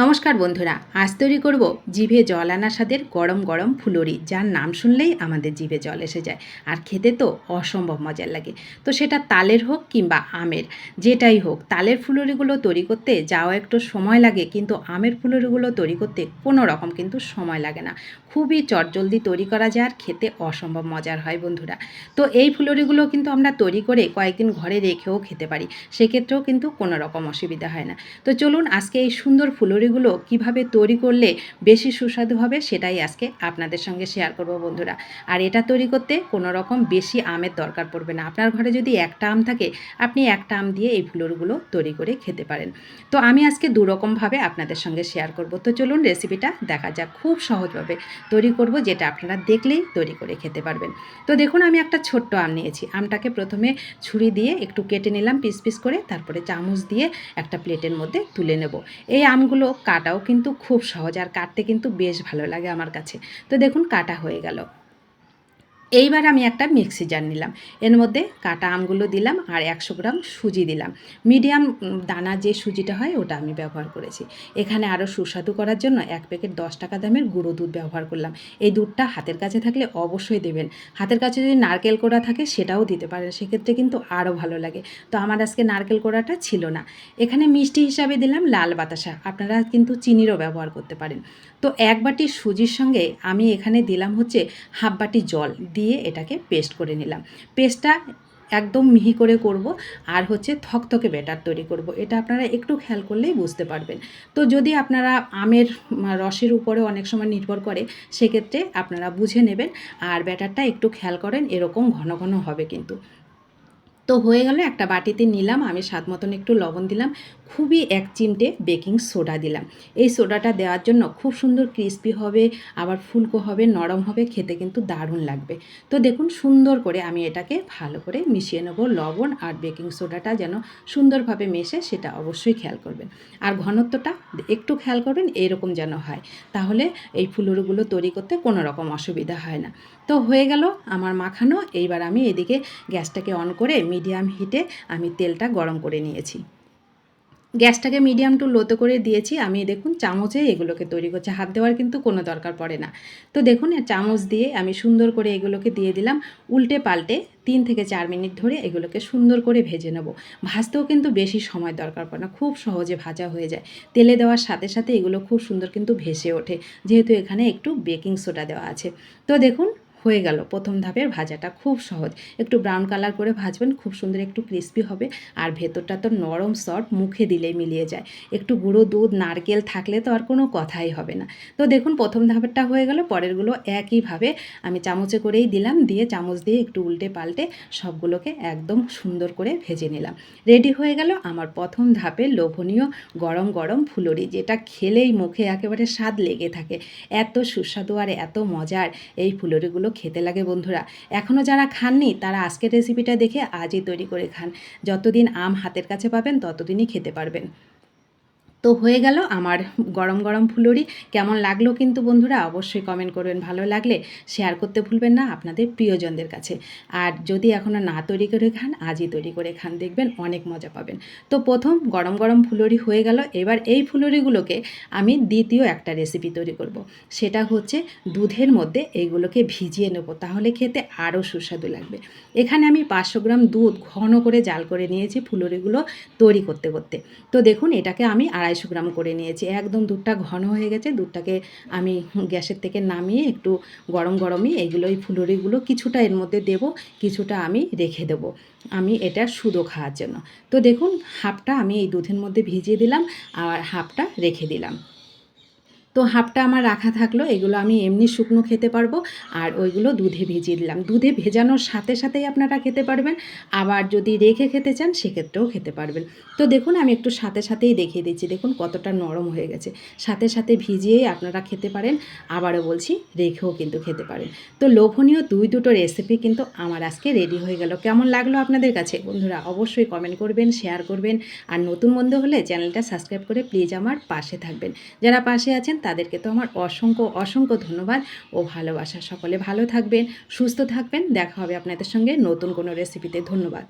নমস্কার বন্ধুরা, আজ তৈরি করব জিভে জল আনা স্বাদের গরম গরম ফুলুরি, যার নাম শুনলেই আমাদের জিভে জল এসে যায়। আর খেতে তো অসম্ভব মজার লাগে। তো সেটা তালের হোক কিংবা আমের, যেটাই হোক, তালের ফুলুরিগুলো তৈরি করতে যাও একটু সময় লাগে, কিন্তু আমের ফুলুরিগুলো তৈরি করতে কোনো রকম কিন্তু সময় লাগে না। খুবই চটজলদি তৈরি করা যায় আর খেতে অসম্ভব মজার হয় বন্ধুরা। তো এই ফুলুরিগুলো কিন্তু আমরা তৈরি করে কয়েকদিন ঘরে রেখেও খেতে পারি, সেক্ষেত্রেও কিন্তু কোনো রকম অসুবিধা হয় না। তো চলুন আজকে এই সুন্দর ফুলুরিগুলো কীভাবে তৈরি করলে বেশি সুস্বাদু হবে সেটাই আজকে আপনাদের সঙ্গে শেয়ার করব বন্ধুরা। আর এটা তৈরি করতে কোনো রকম বেশি আমের দরকার পড়বে না। আপনার ঘরে যদি একটা আম থাকে, আপনি একটা আম দিয়ে এই ফুলুরিগুলো তৈরি করে খেতে পারেন। তো আমি আজকে দুরকমভাবে আপনাদের সঙ্গে শেয়ার করব। তো চলুন রেসিপিটা দেখা যাক খুব সহজভাবে তৈরি করব, যেটা আপনারা দেখলেই তৈরি করে খেতে পারবেন। তো দেখুন, আমি একটা ছোট্ট আম নিয়েছি। আমটাকে প্রথমে ছুরি দিয়ে একটু কেটে নিলাম, পিস পিস করে, তারপরে চামচ দিয়ে একটা প্লেটের মধ্যে তুলে নেব। এই আমগুলো কাটাও কিন্তু খুব সহজ আর কাটতে কিন্তু বেশ ভালো লাগে আমার কাছে। তো দেখুন, কাটা হয়ে গেল। এইবার আমি একটা মিক্সি জার নিলাম। এর মধ্যে কাটা আমগুলো দিলাম আর একশো গ্রাম সুজি দিলাম। মিডিয়াম দানা যে সুজিটা হয় ওটা আমি ব্যবহার করেছি। এখানে আরও সুস্বাদু করার জন্য এক প্যাকেট দশ টাকা দামের গুঁড়ো দুধ ব্যবহার করলাম। এই দুধটা হাতের কাছে থাকলে অবশ্যই দেবেন। হাতের কাছে যদি নারকেল কোড়া থাকে সেটাও দিতে পারেন। সেক্ষেত্রে কিন্তু আরও ভালো লাগে। তো আমার আজকে নারকেল কোড়াটা ছিল না। এখানে মিষ্টি হিসাবে দিলাম লাল বাতাসা। আপনারা কিন্তু চিনিরও ব্যবহার করতে পারেন। তো এক বাটি সুজির সঙ্গে আমি এখানে দিলাম হচ্ছে হাফ বাটি জল দিয়ে এটাকে পেস্ট করে নিলাম। পেস্টটা একদম মিহি করে করব আর হচ্ছে থকথকে ব্যাটার তৈরি করব। এটা আপনারা একটু খেয়াল করলেই বুঝতে পারবেন। তো যদি আপনারা আমের রসের উপরে অনেক সময় নির্ভর করে, সেক্ষেত্রে আপনারা বুঝে নেবেন আর ব্যাটারটা একটু খেয়াল করেন, এরকম ঘন ঘন হবে কিন্তু। তো হয়ে গেল, একটা বাটিতে নিলাম, আমি স্বাদ মতন একটু লবণ দিলাম। খুবই এক চিমটে বেকিং সোডা দিলাম। এই সোডাটা দেওয়ার জন্য খুব সুন্দর ক্রিস্পি হবে, আবার ফুলকো হবে, নরম হবে, খেতে কিন্তু দারুণ লাগবে। তো দেখুন সুন্দর করে আমি এটাকে ভালো করে মিশিয়ে নেব লবণ আর বেকিং সোডাটা যেন সুন্দরভাবে মেশে সেটা অবশ্যই খেয়াল করবেন। আর ঘনত্বটা একটু খেয়াল করবেন, এরকম যেন হয়। তাহলে এই ফুলুরগুলো তৈরি করতে কোনো রকম অসুবিধা হয় না। তো হয়ে গেল আমার মাখানো। এইবার আমি এদিকে গ্যাসটাকে অন করে মিডিয়াম হিটে আমি তেলটা গরম করে নিয়েছি। গ্যাসটাকে মিডিয়াম টু লোতে করে দিয়েছি। আমি দেখুন চামচে এগুলোকে তৈরি করছি। হাত দেওয়ার কিন্তু কোনো দরকার পড়ে না। তো দেখুন চামচ দিয়ে আমি সুন্দর করে এগুলোকে দিয়ে দিলাম। উল্টে পাল্টে তিন থেকে চার মিনিট ধরে এগুলোকে সুন্দর করে ভেজে নেব। ভাজতেও কিন্তু বেশি সময় দরকার পড়ে না। খুব সহজে ভাজা হয়ে যায়। তেলে দেওয়ার সাথে সাথে এগুলো খুব সুন্দর কিন্তু ভেসে ওঠে। যেহেতু এখানে একটু বেকিং সোডা দেওয়া আছে। তো দেখুন হয়ে গেল। প্রথম ধাপের ভাজাটা খুব সহজ। একটু ব্রাউন কালার করে ভাজবেন, খুব সুন্দর একটু ক্রিস্পি হবে। আর ভেতরটা তো নরম সফট মুখে দিলেই মিলিয়ে যায়। একটু গুঁড়ো দুধ, নারকেল থাকলে তো আর কোনো কথাই হবে না। তো দেখুন, প্রথম ধাপেরটা হয়ে গেল, পরেরগুলো একইভাবে আমি চামচে করেই দিলাম, দিয়ে চামচ দিয়ে একটু উল্টে পাল্টে সবগুলোকে একদম সুন্দর করে ভেজে নিলাম। রেডি হয়ে গেল আমার প্রথম ধাপের লোভনীয় গরম গরম ফুলরি, যেটা খেলেই মুখে একেবারে স্বাদ লেগে থাকে। এত সুস্বাদু আর এত মজার এই ফুলরিগুলো খেতে লাগে বন্ধুরা। এখনও যারা খাননি, তারা আজকের রেসিপিটা দেখে আজই তৈরি করে খান। যতদিন আম হাতের কাছে পাবেন, ততদিনই খেতে পারবেন। তো হয়ে গেল আমার গরম গরম ফুলুরি। কেমন লাগল কিন্তু বন্ধুরা? অবশ্যই কমেন্ট করবেন। ভালো লাগলে শেয়ার করতে ভুলবেন না আপনাদের প্রিয়জনদের কাছে। আর যদি এখনও না তৈরি করে খান, আজই তৈরি করে খান। দেখবেন অনেক মজা পাবেন। তো প্রথম গরম গরম ফুলুরি হয়ে গেল। এবার এই ফুলুরিগুলোকে আমি দ্বিতীয় একটা রেসিপি তৈরি করব। সেটা হচ্ছে দুধের মধ্যে এইগুলোকে ভিজিয়ে নেব। তাহলে খেতে আরও সুস্বাদু লাগবে। এখানে আমি পাঁচশো গ্রাম দুধ ঘন করে জাল করে নিয়েছি ফুলুরিগুলো তৈরি করতে করতে। তো দেখুন, এটাকে আমি আড়াই আড়াইশো গ্রাম করে নিয়েছি। একদম দুধটা ঘন হয়ে গেছে। দুধটাকে আমি গ্যাসের থেকে নামিয়ে একটু গরম গরমই এগুলো এই ফুলুরিগুলো কিছুটা এর মধ্যে দেব, কিছুটা আমি রেখে দেব। আমি এটা সুদো খাওয়ার জন্য। তো দেখুন, হাফটা আমি এই দুধের মধ্যে ভিজিয়ে দিলাম আর হাফটা রেখে দিলাম। তো হাফটা আমার রাখা থাকল, এগুলো আমি এমনি শুকনো খেতে পারব, আর ওইগুলো দুধে ভিজিয়ে দিলাম। দুধে ভেজানোর সাথে সাথেই আপনারা খেতে পারবেন, আবার যদি রেখে খেতে চান, সেক্ষেত্রেও খেতে পারবেন। তো দেখুন, আমি একটু সাথে সাথেই দেখিয়ে দিচ্ছি, দেখুন কতটা নরম হয়ে গেছে। সাথে সাথে ভিজিয়েই আপনারা খেতে পারেন, আবারও বলছি, রেখেও কিন্তু খেতে পারেন। তো লোভনীয় দুই দুটো রেসিপি কিন্তু আমার আজকে রেডি হয়ে গেল। কেমন লাগল আপনাদের কাছে? বন্ধুরা, অবশ্যই কমেন্ট করবেন শেয়ার করবেন, আর নতুন বন্ধু হলে চ্যানেলটা সাবস্ক্রাইব করে প্লিজ আমার পাশে থাকবেন। যারা পাশে আছেন তাদেরকে তো আমার অসংখ্য অসংখ্য ধন্যবাদ ও ভালোবাসা। সকলে ভালো থাকবেন, সুস্থ থাকবেন। দেখা হবে আপনাদের সঙ্গে নতুন কোনো রেসিপিতে ধন্যবাদ।